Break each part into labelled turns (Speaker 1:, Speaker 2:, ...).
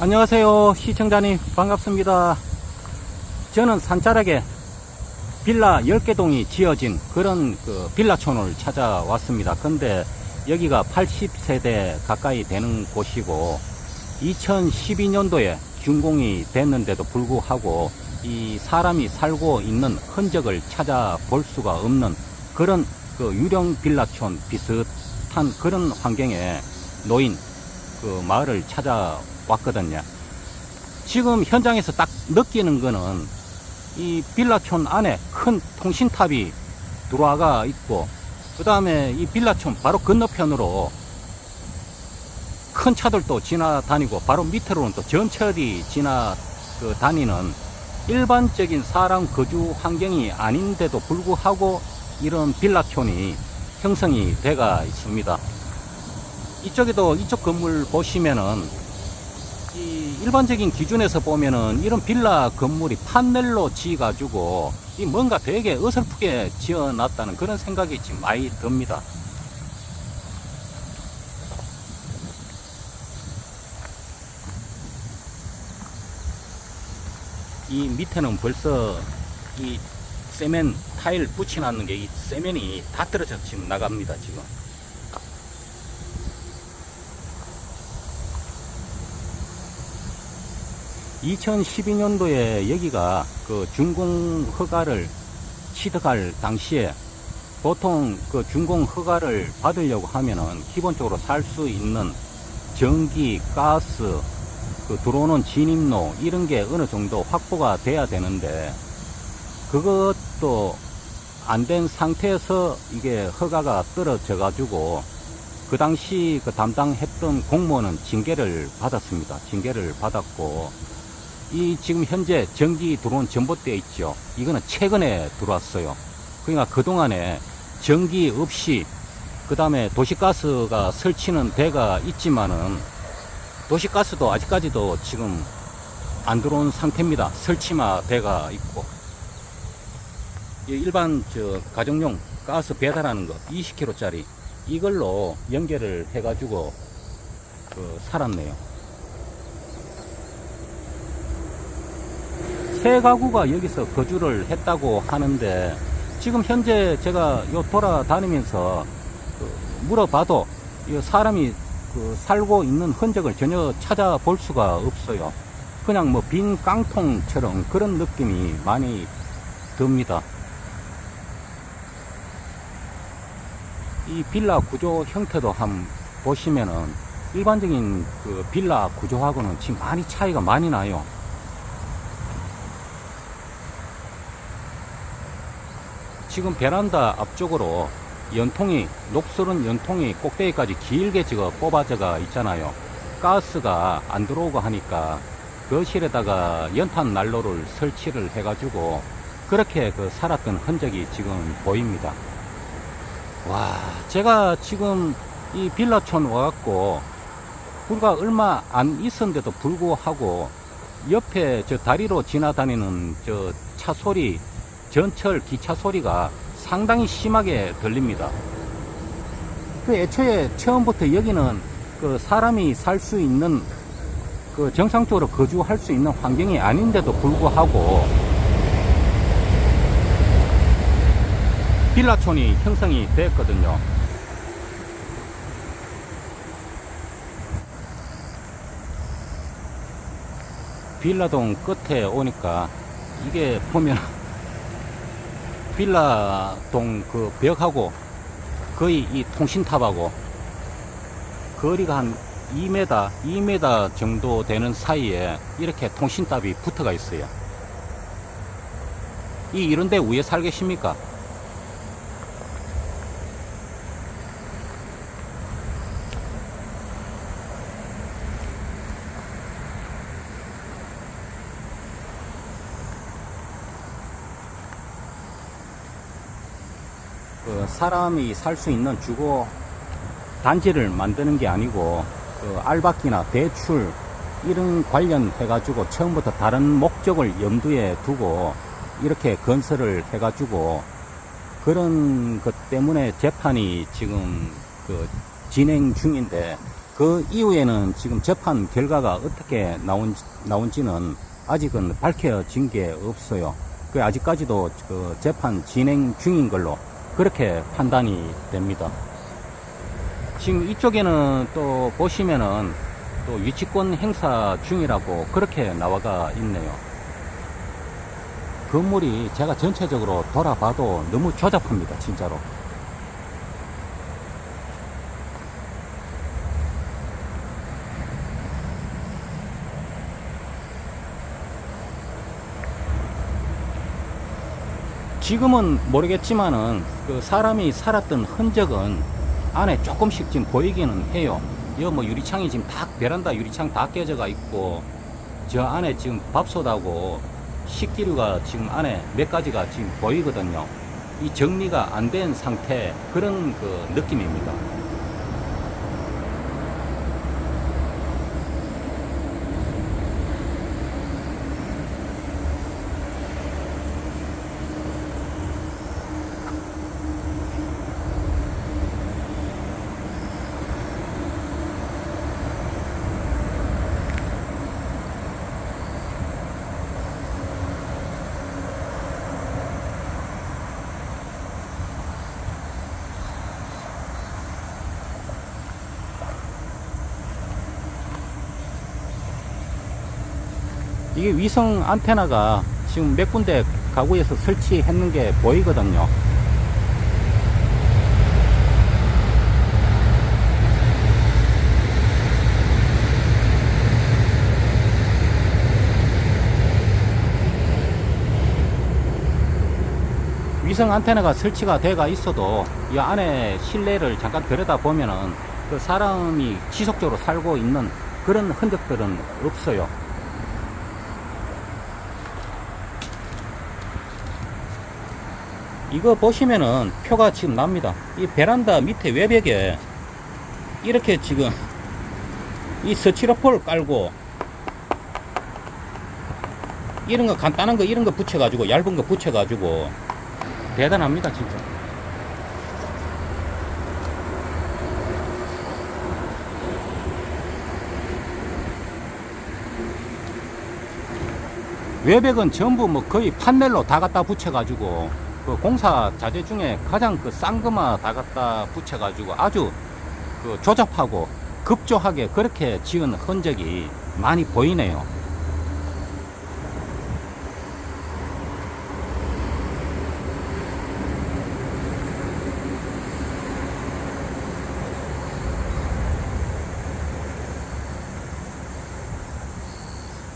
Speaker 1: 안녕하세요 시청자님. 반갑습니다. 저는 산자락에 빌라 10개 동이 지어진 그런 그 빌라촌을 찾아왔습니다. 근데 여기가 80세대 가까이 되는 곳이고 2012년도에 준공이 됐는데도 불구하고 이 사람이 살고 있는 흔적을 찾아볼 수가 없는 그런 그 유령 빌라촌 비슷한 그런 환경에 놓인 그 마을을 찾아 왔거든요. 지금 현장에서 딱 느끼는 거는 이 빌라촌 안에 큰 통신탑이 들어와가 있고 그 다음에 이 빌라촌 바로 건너편으로 큰 차들도 지나다니고 바로 밑으로는 또 전철이 지나 그 다니는 일반적인 사람 거주 환경이 아닌데도 불구하고 이런 빌라촌이 형성이 돼가 있습니다. 이쪽에도 이쪽 건물 보시면은 이 일반적인 기준에서 보면은 이런 빌라 건물이 판넬로 지어 가지고 이 뭔가 되게 어설프게 지어 놨다는 그런 생각이 지금 많이 듭니다. 이 밑에는 벌써 이 세멘 타일 붙여놨는 게 이 세멘이 다 떨어져 지금 나갑니다 지금. 2012년도에 여기가 그 준공 허가를 취득할 당시에 보통 그 준공 허가를 받으려고 하면은 기본적으로 살 수 있는 전기, 가스, 그 들어오는 진입로 이런 게 어느 정도 확보가 돼야 되는데 그것도 안 된 상태에서 이게 허가가 떨어져 가지고 그 당시 그 담당했던 공무원은 징계를 받았습니다. 징계를 받았고 이 지금 현재 전기 들어온 전봇대 있죠. 이거는 최근에 들어왔어요. 그러니까 그동안에 전기 없이 그 다음에 도시가스가 설치는 데가 있지만은 도시가스도 아직까지도 지금 안 들어온 상태입니다. 설치마 대가 있고 이 일반 저 가정용 가스 배달하는 거 20kg짜리 이걸로 연결을 해가지고 그 살았네요. 세 가구가 여기서 거주를 했다고 하는데 지금 현재 제가 요 돌아다니면서 그 물어봐도 이 사람이 그 살고 있는 흔적을 전혀 찾아볼 수가 없어요. 그냥 뭐 빈 깡통처럼 그런 느낌이 많이 듭니다. 이 빌라 구조 형태도 한번 보시면은 일반적인 그 빌라 구조하고는 지금 많이 차이가 많이 나요. 지금 베란다 앞쪽으로 연통이 녹슬은 연통이 꼭대기까지 길게 지금 뽑아져가 있잖아요. 가스가 안 들어오고 하니까 거실에다가 연탄 난로를 설치를 해가지고 그렇게 그 살았던 흔적이 지금 보입니다. 와, 제가 지금 이 빌라촌 와갖고 불과 얼마 안 있었는데도 불구하고 옆에 저 다리로 지나다니는 저 차 소리, 전철 기차 소리가 상당히 심하게 들립니다. 그 애초에 처음부터 여기는 그 사람이 살 수 있는 그 정상적으로 거주할 수 있는 환경이 아닌데도 불구하고 빌라촌이 형성이 됐거든요. 빌라동 끝에 오니까 이게 보면 빌라 동 그 벽하고 거의 이 통신탑하고 거리가 한 2m, 2m 정도 되는 사이에 이렇게 통신탑이 붙어가 있어요. 이 이런데 위에 살계십니까? 사람이 살 수 있는 주거 단지를 만드는 게 아니고 그 알박기나 대출 이런 관련해 가지고 처음부터 다른 목적을 염두에 두고 이렇게 건설을 해 가지고 그런 것 때문에 재판이 지금 그 진행 중인데 그 이후에는 지금 재판 결과가 어떻게 나온, 나온지는 아직은 밝혀진 게 없어요. 그 아직까지도 그 재판 진행 중인 걸로 그렇게 판단이 됩니다. 지금 이쪽에는 또 보시면은 또 위치권 행사 중이라고 그렇게 나와가 있네요. 건물이 제가 전체적으로 돌아봐도 너무 조잡합니다, 진짜로. 지금은 모르겠지만은 그 사람이 살았던 흔적은 안에 조금씩 지금 보이기는 해요. 여기 뭐 유리창이 지금 다 베란다 유리창 다 깨져가 있고 저 안에 지금 밥솥하고 식기류가 지금 안에 몇 가지가 지금 보이거든요. 이 정리가 안 된 상태 그런 그 느낌입니다. 이게 위성 안테나가 지금 몇 군데 가구에서 설치했는 게 보이거든요. 위성 안테나가 설치가 돼가 있어도 이 안에 실내를 잠깐 들여다 보면은 그 사람이 지속적으로 살고 있는 그런 흔적들은 없어요. 이거 보시면은 표가 지금 납니다. 이 베란다 밑에 외벽에 이렇게 지금 이 스티로폴 깔고 이런 거 간단한 거 이런 거 붙여 가지고 얇은 거 붙여 가지고 대단합니다 진짜. 외벽은 전부 뭐 거의 판넬로 다 갖다 붙여 가지고 그 공사 자재 중에 가장 그싼 거만 다 갖다 붙여가지고 아주 그 조잡하고 급조하게 그렇게 지은 흔적이 많이 보이네요.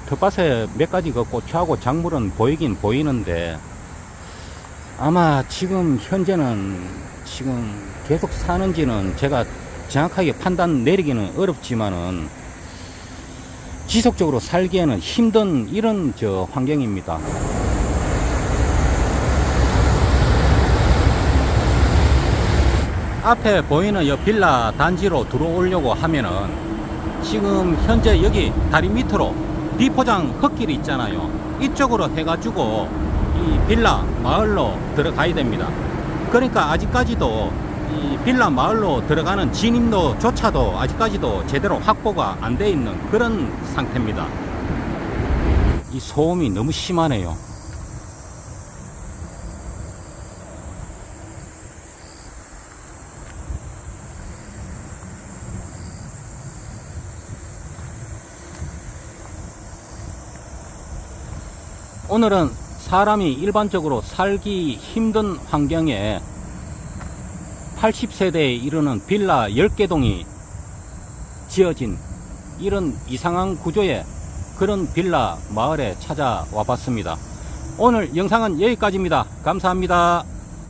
Speaker 1: 텃밭에 몇 가지 그 고추하고 작물은 보이긴 보이는데 아마 지금 현재는 지금 계속 사는지는 제가 정확하게 판단 내리기는 어렵지만은 지속적으로 살기에는 힘든 이런 저 환경입니다. 앞에 보이는 이 빌라 단지로 들어오려고 하면은 지금 현재 여기 다리 밑으로 비포장 흙길이 있잖아요. 이쪽으로 해가지고 이 빌라 마을로 들어가야 됩니다. 그러니까 아직까지도 이 빌라 마을로 들어가는 진입로조차도 아직까지도 제대로 확보가 안 돼 있는 그런 상태입니다. 이 소음이 너무 심하네요. 오늘은 사람이 일반적으로 살기 힘든 환경에 80세대에 이르는 빌라 10개 동이 지어진 이런 이상한 구조의 그런 빌라 마을에 찾아와 봤습니다. 오늘 영상은 여기까지입니다. 감사합니다.